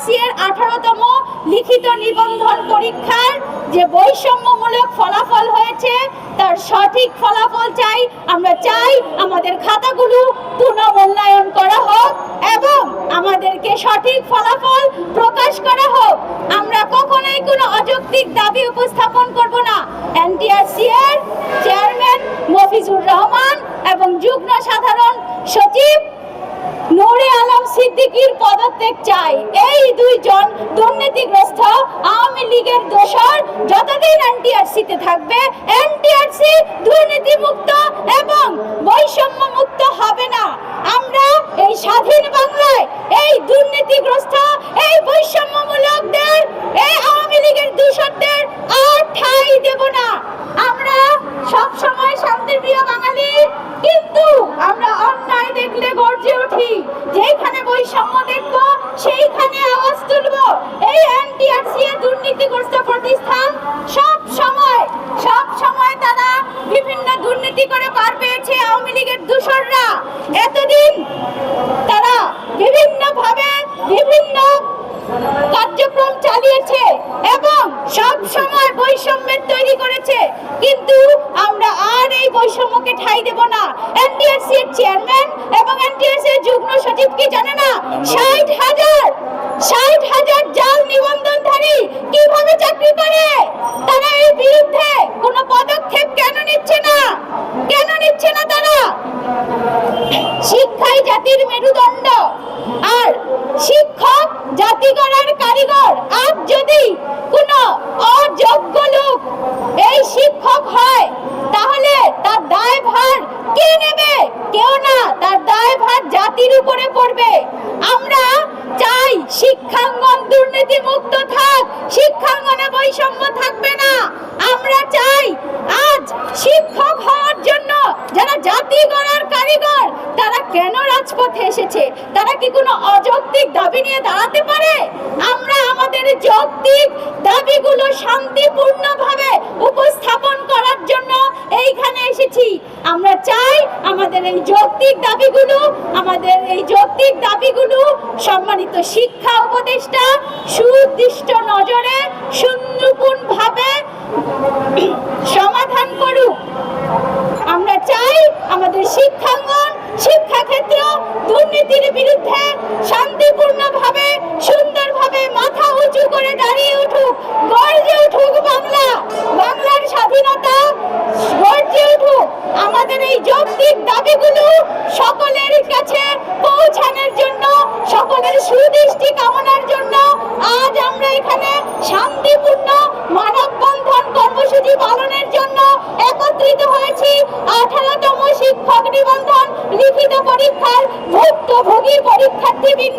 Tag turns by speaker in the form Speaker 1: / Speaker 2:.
Speaker 1: NTRC এর আঠারোতম লিখিত নিবন্ধন পরীক্ষার যে বৈষম্যমূলক ফলাফল হয়েছে, তার সঠিক ফলাফল চাই। আমরা চাই আমাদের খাতাগুলো পুনঃমূল্যায়ন করা হোক এবং আমাদেরকে সঠিক ফলাফল প্রকাশ করা হোক। আমরা কখনোই কোনো অযৌক্তিক দাবি উপস্থাপন করব না। এনটিআরসি এর চেয়ারম্যান মফিজুর রহমান এবং যুগ্ম সাধারণ সচিব নূরে আলম সিদ্দিকীর পদত্যাগ চাই। এই দুইজন দুর্নীতিগ্রস্ত আওয়ামী লীগের দোষর যতদিন এনটিআরসিতে থাকবে, এনটিআরসি দুর্নীতিমুক্ত এবং বৈষম্য মুক্ত হবে না। আমরা এই স্বাধীন বাংলায় এই দুর্নীতিগ্রস্ত, এই বৈষম্যমূলকদের, এই আওয়ামী লীগের দূষরদের আর ঠাঁই দেব না। আমরা সব সময় শান্তিপ্রিয় বাঙালি কিন্তু আমরা অন্যায় দেখলে উঠি যেখানে বৈষম্য দেখব, সেইখানে আওয়াজ তুলব। এই এনটিআরসি এর দুর্নীতিগ্রস্ত প্রতিষ্ঠান সব সময় সব সময় তারা বিভিন্ন দুর্নীতি করে পার পেয়েছে আওয়ামী লীগের দূষররা এতদিন তারা বিভিন্ন ভাবে বিভিন্ন কার্যক্রম চালিয়েছে এবং সব সময় বৈষম্যের তৈরি করেছে। কিন্তু আমরা আর এই বৈষম্যকে ঠাঁই দেব না এর চেয়ারম্যান এবং এনটিআরসি এর যুগ্ম সচিব কি জানে না? ষাট হাজার ষাট হাজার জাল নিবন্ধনধারী কীভাবে চাকরি করে? তারা এই বিরুদ্ধে কোনো পদক্ষেপ কেন নিচ্ছে না? কেন নিচ্ছে না তারা? শিক্ষাই জাতির মেরুদণ্ড। আর শিক্ষক জাতি গড়ার কারিগর আজ যদি কোনো অযোগ্য লোক এই শিক্ষক হয় তাহলে তার দায়ভার কে নেবে কেউ না তার দায়ভার জাতির উপরে পড়বে। আমরা চাই শিক্ষাঙ্গন দুর্নীতি মুক্ত থাক, শিক্ষাঙ্গনে বৈষম্য থাকবে না। আমরা চাই আজ শিক্ষক হওয়ার জন্য যারা জাতি গড়ার কারিগর, তারা কেন রাজপথে এসেছে? তারা কি কোনো অযৌক্তিক দাবি নিয়ে দাঁড়াতে পারে? আমরা আমাদের যৌক্তিক দাবিগুলো শান্তিপূর্ণভাবে উপস্থাপন করার জন্য এইখানে এসেছি আমরা চাই আমাদের এই যৌক্তিক দাবিগুলো আমাদের এই যৌক্তিক দাবিগুলো সম্মানিত শিক্ষা উপদেষ্টা সুদৃষ্ট নজরে সুন্দরপূর্ণভাবে সমাধান করুক। এই যৌক্তিক দাবিগুলো সকলের কাছে পৌঁছানোর জন্য, সকলের সুদৃষ্টি কামনার জন্য আজ আমরা এখানে শান্তিপূর্ণ মানববন্ধন কর্মসূচি পালনের জন্য একত্রিত হয়েছি। আঠারোতম শিক্ষক নিবন্ধন লিখিত পরীক্ষার ভুক্তভোগী পরীক্ষার্থী বৃন্দ